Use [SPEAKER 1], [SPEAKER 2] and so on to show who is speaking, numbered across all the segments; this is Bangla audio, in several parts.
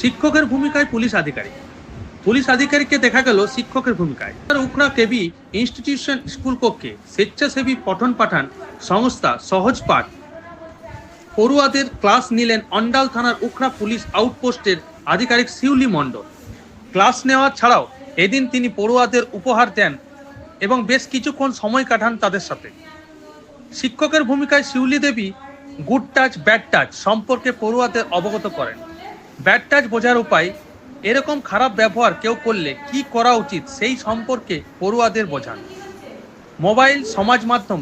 [SPEAKER 1] শিক্ষকের ভূমিকায় পুলিশ আধিকারিক। পুলিশ আধিকারিককে দেখা গেল শিক্ষকের ভূমিকায়। উখড়া কেবি ইনস্টিটিউশন স্কুল কক্ষে স্বেচ্ছাসেবী পঠন পাঠান সংস্থা সহজ পাঠ। পড়ুয়াদের ক্লাস নিলেন অন্ডাল থানার উখড়া পুলিশ আউটপোস্টের আধিকারিক শিউলি মণ্ডল। ক্লাস নেওয়া ছাড়াও এদিন তিনি পড়ুয়াদের উপহার দেন এবং বেশ কিছুক্ষণ সময় কাটান তাদের সাথে। শিক্ষকের ভূমিকায় Shiuli Debi good touch bad touch সম্পর্কে পড়ুয়াদের অবগত করেন। ব্যাড টাচ বোঝার উপায়, এরকম খারাপ ব্যবহার কেউ করলে কি করা উচিত সেই সম্পর্কে পড়ুয়াদের বোঝান। মোবাইল, সমাজ মাধ্যম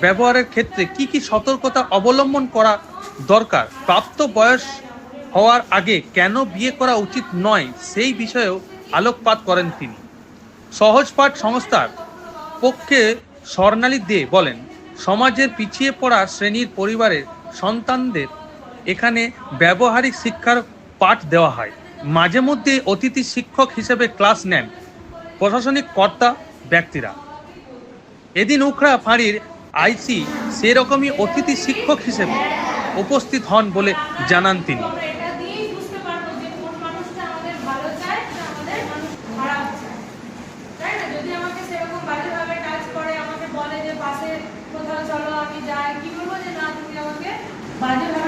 [SPEAKER 1] ব্যবহারের ক্ষেত্রে কি কি সতর্কতা অবলম্বন করা দরকার? প্রাপ্ত বয়স হওয়ার আগে কেন বিয়ে করা উচিত নয় সেই বিষয়েও আলোকপাত করেন তিনি। সহজপাঠ সংস্থার পক্ষে স্বর্ণালী দে বলেন, সমাজের পিছিয়ে পড়া শ্রেণির পরিবারের সন্তানদের এখানে ব্যবহারিক শিক্ষার পাঠ দেওয়া হয়। মাঝে মধ্যে অতিথি শিক্ষক হিসেবে ক্লাস নেন প্রশাসনিক কর্তা ব্যক্তিরা। এদিন উখড়া ফাঁড়ির আইসি সেরকমই অতিথি শিক্ষক হিসেবে উপস্থিত হন বলে জানান তিনি। বাজে